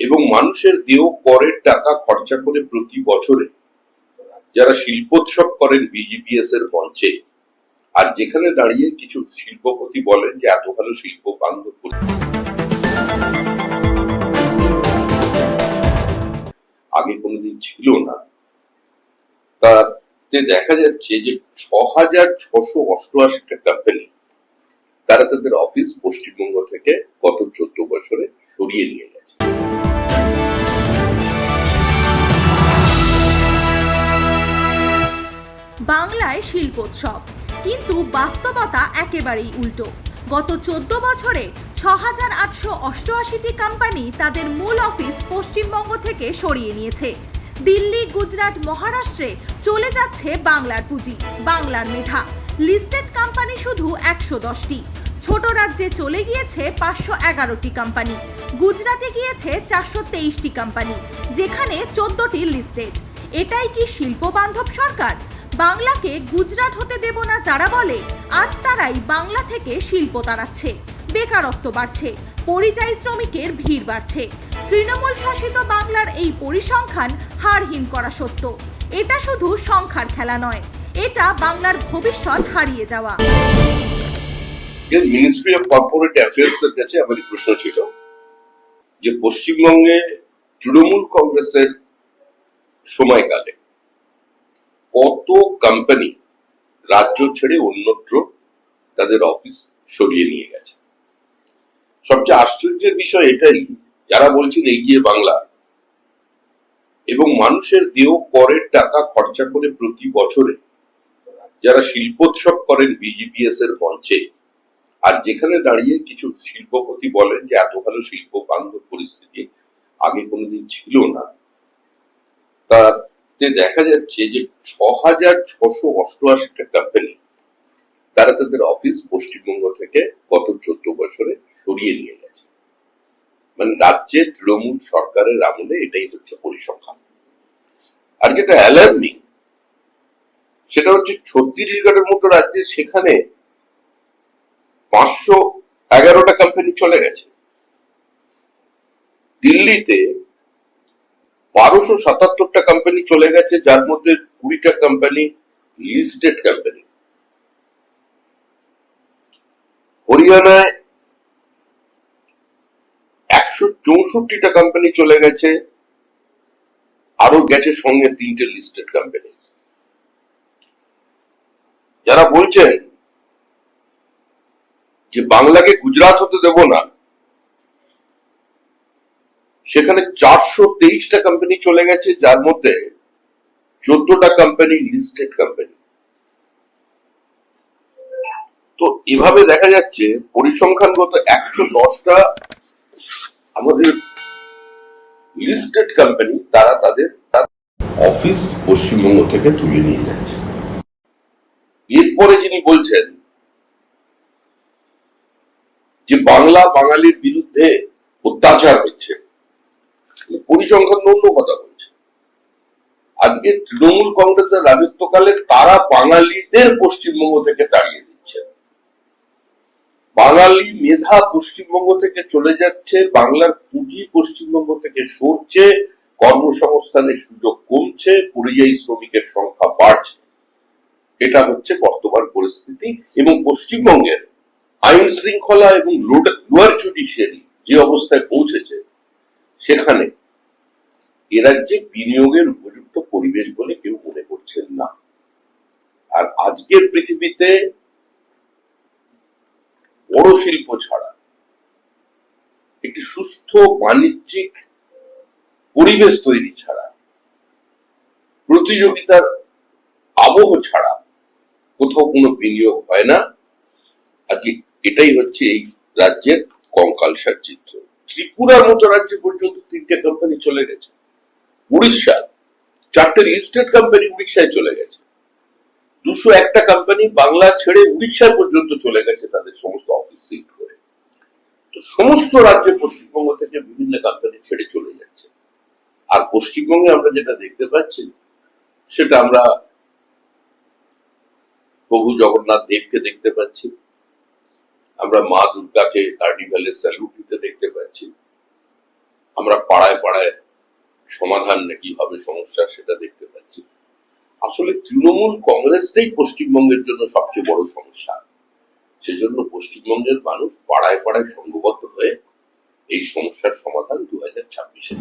এবং মানুষের দেহ করের টাকা খরচা করে প্রতি বছরে যারা শিল্পোৎসব করেন বিজিপিএস এর মঞ্চে, আর যেখানে দাঁড়িয়ে কিছু শিল্পপতি বলেন যে, এত ভালো শিল্প বান্ধব। আগে কোনোদিন ছিল না তাতে দেখা যাচ্ছে যে, ছ হাজার ছশো অষ্টআশিটা কোম্পানি তারা তাদের অফিস পশ্চিমবঙ্গ থেকে গত চোদ্দ বছরে সরিয়ে নিয়ে গেছে শিল্পোৎসব। কিন্তু বাস্তবতা একেবারেই উল্টো। গত চোদ্দ বছরে ছ হাজার আটশো অষ্টআশিটি কোম্পানি তাদের মূল অফিস পশ্চিমবঙ্গ থেকে সরিয়ে নিয়েছে। দিল্লি, গুজরাট, মহারাষ্ট্রে চলে যাচ্ছে বাংলার পুঁজি, বাংলার মেধা। লিস্টেড কোম্পানি শুধু একশো দশটি। ছোট রাজ্যে চলে গিয়েছে পাঁচশো এগারোটি কোম্পানি। গুজরাটে গিয়েছে চারশো তেইশটি কোম্পানি, যেখানে চোদ্দটি লিস্টেড। এটাই কি শিল্প বান্ধব সরকার? বাংলাকে গুজরাট হতে দেব না যারা বলে, আজ তারাই বাংলা থেকে শিল্প তাড়াচ্ছে। বেকারত্ব বাড়ছে, পরিযায়ী শ্রমিকের ভিড় বাড়ছে। তৃণমূল শাসিত বাংলার এই পরিসংখ্যান হারহীন করা সত্য। এটা শুধু সংখ্যার খেলা নয়, এটা বাংলার ভবিষ্যৎ হারিয়ে যাওয়া। মিনিস্ট্রি অফ কর্পোরেট অ্যাফেয়ার্স এর কাছে আমার প্রশ্ন ছিল যে পশ্চিমবঙ্গে তৃণমূল কংগ্রেসের সময়কালে কত কোম্পানি রাজ্য ছেড়ে অন্যত্র তাদের অফিস সরিয়ে নিয়ে গেছে। সবচেয়ে আশ্চর্যের বিষয় এটাই, যারা বলছেন এগিয়ে বাংলা, এবং মানুষের দেহ করের টাকা খরচা করে প্রতি বছরে যারা শিল্পোৎসব করেন বিজিপিএস এর মঞ্চে, আর যেখানে দাঁড়িয়ে কিছু শিল্পপতি বলেন যে, এত ভালো শিল্প, বান্ধব পরিস্থিতি আগে কোনোদিন ছিল না। তাতে দেখা যাচ্ছে যে ছ হাজার ছশো অষ্টআশিটা কোম্পানি তারা তাদের অফিস পশ্চিমবঙ্গ থেকে গত চোদ্দ বছরে সরিয়ে নিয়ে গেছে। মানে রাজ্যের তৃণমূল সরকারের আমলে এটাই হচ্ছে পরিসংখ্যান। আর যেটা অ্যালার্মিং সেটা হচ্ছে ছত্তিশগড়ের মতো রাজ্যে সেখানে পাঁচশো এগারোটা কোম্পানি চলে গেছে। দিল্লিতে বারোশো সাতাত্তরটা কোম্পানি চলে গেছে, যার মধ্যে কুড়িটা কোম্পানি লিস্টেড কোম্পানি হরিয়ানায় একশো চৌষট্টিটা কোম্পানি চলে গেছে আরও গেছে সঙ্গে তিনটে লিস্টেড কোম্পানি যারা বলছেন যে বাংলাকে গুজরাট হতে দেব না সেখানে চারশো তেইশটা কোম্পানি চলে গেছে, যার মধ্যে চোদ্দটা কোম্পানি লিস্টেড কোম্পানি তো এভাবে দেখা যাচ্ছে পরিসংখ্যানগত একশো দশটা আমাদের লিস্টেড কোম্পানি তারা তাদের অফিস পশ্চিমবঙ্গ থেকে তুলে নিয়ে যাচ্ছে। এরপরে যিনি বলছেন যে বাংলা বাঙালির বিরুদ্ধে অত্যাচার হচ্ছে পরিসংখ্যান অন্য কথা বলছে। আজকে তৃণমূল কংগ্রেসের রাজত্বকালে তারা বাঙালিদের পশ্চিমবঙ্গ থেকে তাড়িয়ে দিচ্ছে। বাঙালি মেধা পশ্চিমবঙ্গ থেকে চলে যাচ্ছে, বাংলার পুঁজি পশ্চিমবঙ্গ থেকে সরছে, কর্মসংস্থানের সুযোগ কমছে, পরিযায়ী শ্রমিকের সংখ্যা বাড়ছে। এটা হচ্ছে বর্তমান পরিস্থিতি এবং পশ্চিমবঙ্গের আইন শৃঙ্খলা এবং লোয়ার জুডিশিয়ারি যে অবস্থায় পৌঁছেছে, সেখানে এ রাজ্যে বিনিয়োগের উপযুক্ত পরিবেশ বলে কেউ মনে করছেন না। আর আজকের পৃথিবীতে বড় শিল্প ছাড়া একটি সুস্থ বাণিজ্যিক পরিবেশ তৈরি ছাড়া, প্রতিযোগিতার আবহ ছাড়া কোথাও কোনো বিনিয়োগ হয় না। আজকে এটাই হচ্ছে এই রাজ্যের কঙ্কালসার চিত্র। ত্রিপুরার মতো রাজ্যে পর্যন্ত তিনটে কোম্পানি চলে গেছে। উড়িষ্যা, চারটে লিস্টেড কোম্পানি উড়িষ্যায় চলে গেছে। দুশো একটা কোম্পানি বাংলা ছেড়ে উড়িষ্যায় পর্যন্ত চলে গেছে তাদের সমস্ত অফিস সিট করে। তো সমস্ত রাজ্যে পশ্চিমবঙ্গ থেকে বিভিন্ন কোম্পানি ছেড়ে চলে যাচ্ছে। আর পশ্চিমবঙ্গে আমরা যেটা দেখতে পাচ্ছি, সেটা আমরা প্রভু জগন্নাথ দেবকে দেখতে পাচ্ছি। আমরা মা দুর্গাকে কার্নিভালে স্যালুট দিতে দেখতে পাচ্ছি। আমরা পাড়ায় পাড়ায় সমাধান নাকি হবে সমস্যা সেটা দেখতে পাচ্ছি। আসলে তৃণমূল কংগ্রেসটাই পশ্চিমবঙ্গের জন্য সবচেয়ে বড় সমস্যা। সেজন্য পশ্চিমবঙ্গের মানুষ পাড়ায় পাড়ায় সংঘবদ্ধ হয়ে এই সমস্যার সমাধান দু হাজার ছাব্বিশে